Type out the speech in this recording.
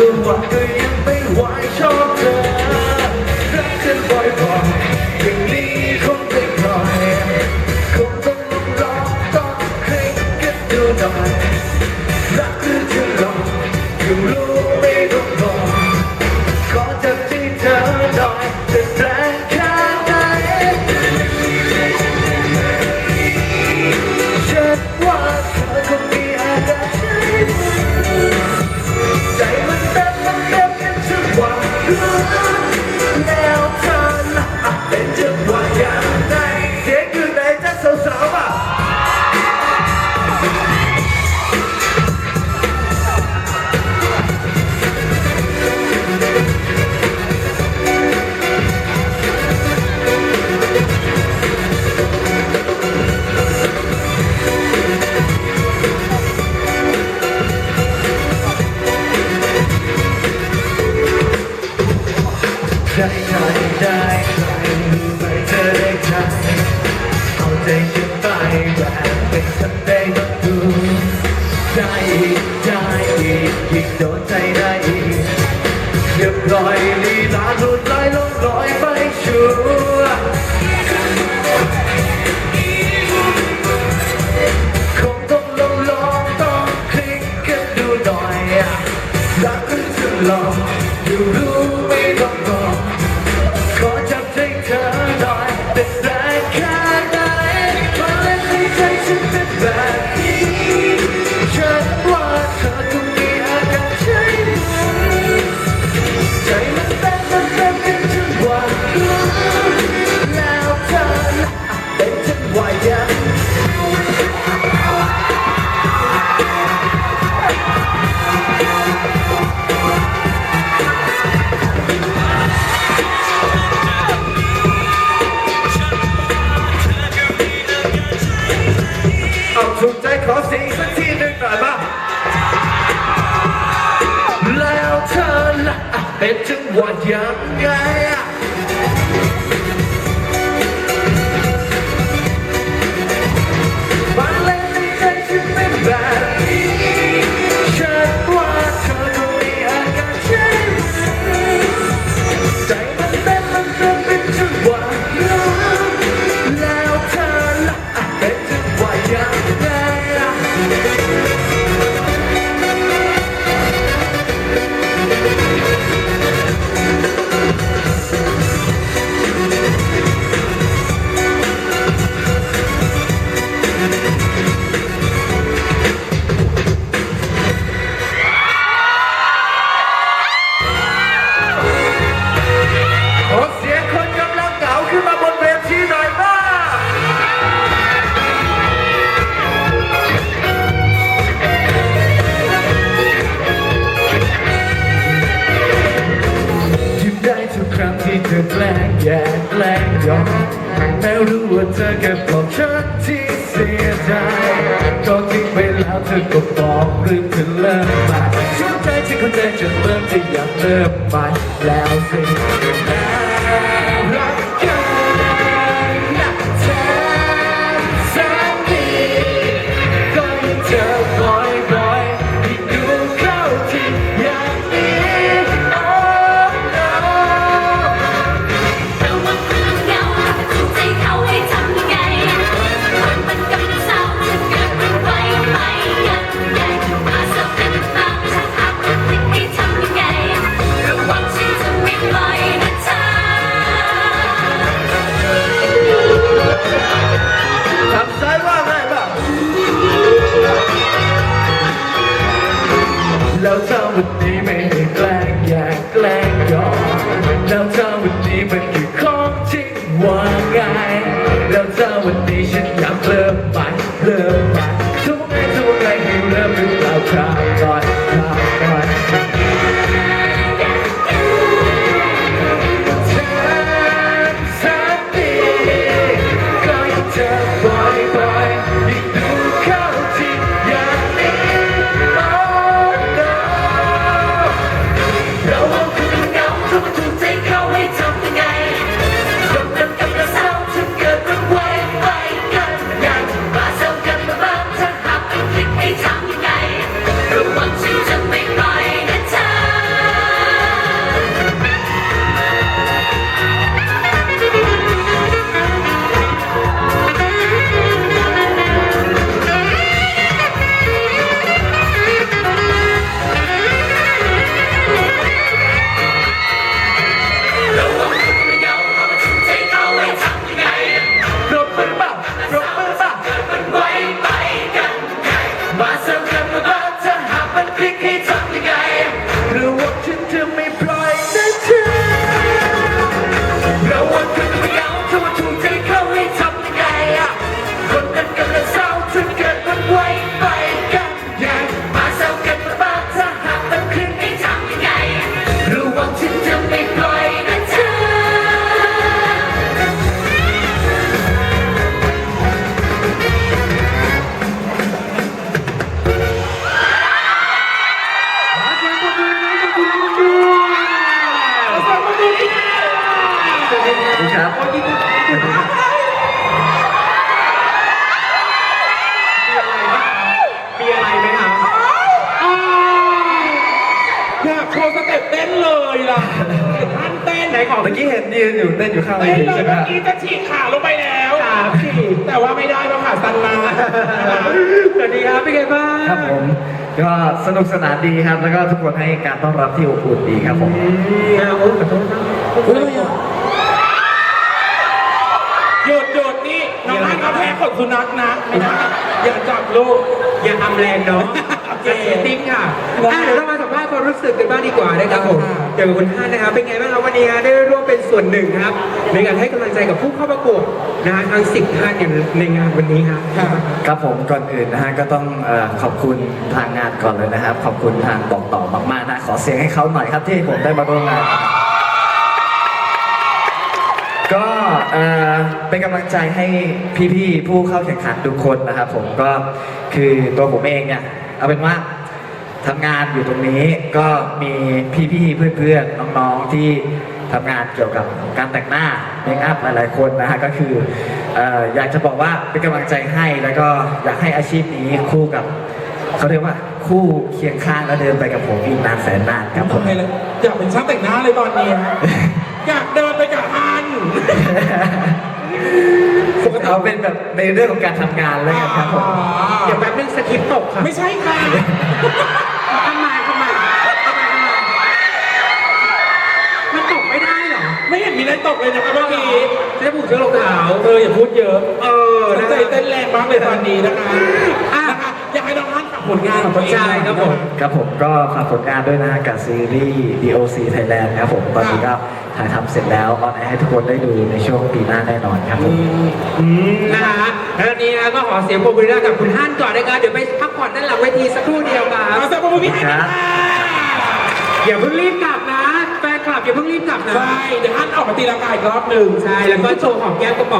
เรื่องวานก็ยังไม่ไหวชอบเธอรักกันบ่อย แบบเป็นฉันได้กับดูใจอีกไดอีกอีกโดนใจได้อีกเรียบร้อยลีลาหลุดลอยลงลอยไปชู ยังไง รู้ว่าเธอแค่บอกฉันที่เสียใจก็ทิ้งไปแล้วเธอก็บอกหรือเธอเลิกไช่วงใจที่เข้าใจจนเริ่มจะอยากเริ่กไปแล้วสิ one guy. คุณครับมีอะไรไหมครับอยากโชว์สเต็ปเต้นเลยล่ะท่านเต้นไหนของเมื่อกี้เห็นยืนอยู่เต้นอยู่ข้างเวเต้นทีเลยใช่ไหมเมื่อฮะกี้จะฉีกขาลงไปแล้วแต่ว่าไม่ได้เพราะขาสันมาสวัสดีครับเป็นไงบ้างครับผม ก็สนุกสนานดีครับ แล้วก็ทุกคนให้การต้อนรับที่อบอุ่นดีครับผมโอ้ขอโทษนะ น้องท่านเขาแพ้ขนสุนัขนะไม่ได้อย่าจับลูก อย่าทำแรงเนาะโอเคจะเสียติ๊งค่ะได้อะเดี๋ยวเรามาสัมภาษณ์ความรู้สึกกันบ้างดีกว่านะครับผมค่ะ เกี่ยวกับคุณท่านนะครับ เป็นไงบ้างครับวันนี้ฮะได้ร่วมเป็นส่วนหนึ่งครับ ในการให้กำลังใจกับผู้เข้าประกวดนะฮะทั้งสิบท่านอย่างในงานวันนี้ครับค่ะครับผมก่อนอื่นนะฮะก็ต้องเอ่อขอบคุณทางงานก่อนเลยนะครับ ขอบคุณทางบอกต่อมากๆนะขอเสียงให้เขาหน่อยครับที่ผมได้มาร่วมงาน ก็เอ่อเป็นกำลังใจให้พี่ๆผู้เข้าแข่งขันทุกคนนะครับผมก็คือตัวผมเองเนี่ยเอาเป็นว่าทำงานอยู่ตรงนี้ก็มีพี่ๆเพื่อนๆน้องๆที่ทำงานเกี่ยวกับการแต่งหน้าเมคอัพหลายๆคนนะฮะก็คือเอ่ออยากจะบอกว่าเป็นกำลังใจให้แล้วก็อยากให้อาชีพนี้คู่กับเขาเรียกว่าคู่เคียงข้างและเดินไปกับผมอีกนานแสนนานครับผม ทำไมเลยอยากเป็นช่างแต่งหน้าเลยตอนนี้ อยากเดินไปกับฮัน เอาเป็นแบบในเรื่องของการทำงานแล้วกันครับผม เดี๋ยวแป๊บนึงสคริปต์ตกค่ะไม่ใช่ค่ะทำไมทำไมทำไมทำไมมันตกไม่ได้เหรอ ไม่เห็นมีอะไรตกเลยนะครับเมื่อกี้จะผูกเชือกรองเท้าเอออย่าพูดเยอะ เออสนนะใจเต้นแรงมากเลยตอนนี้นะคะ ผลงานของตัวเองใช่ครับผม ครับผมก็ฝากผลงานด้วยนะฮะกับซีรีส์ DOC Thailand ครับผมตอนนี้ก็ถ่ายทำเสร็จแล้วออนแอร์ให้ทุกคนได้ดูในช่วงปีหน้าแน่นอนครับผม อืมนะฮะแล้ววันนี้นะก็ขอเสียงปรบมือให้กับคุณฮั่นก่อนนะครับเดี๋ยวไปพักผ่อนด้านหลังเวทีสักครู่เดียวครัเอาบสักมือพี่ฮันค่ะอย่าเพิ่งรีบกลับนะแฟนคลับอย่าเพิ่งรีบกลับนะใช่เดี๋ยวฮันออกมาตีลังกายอีกรอบหนึ่ง ใช่แล้วก็โชว์ของแก้มกระป๋อง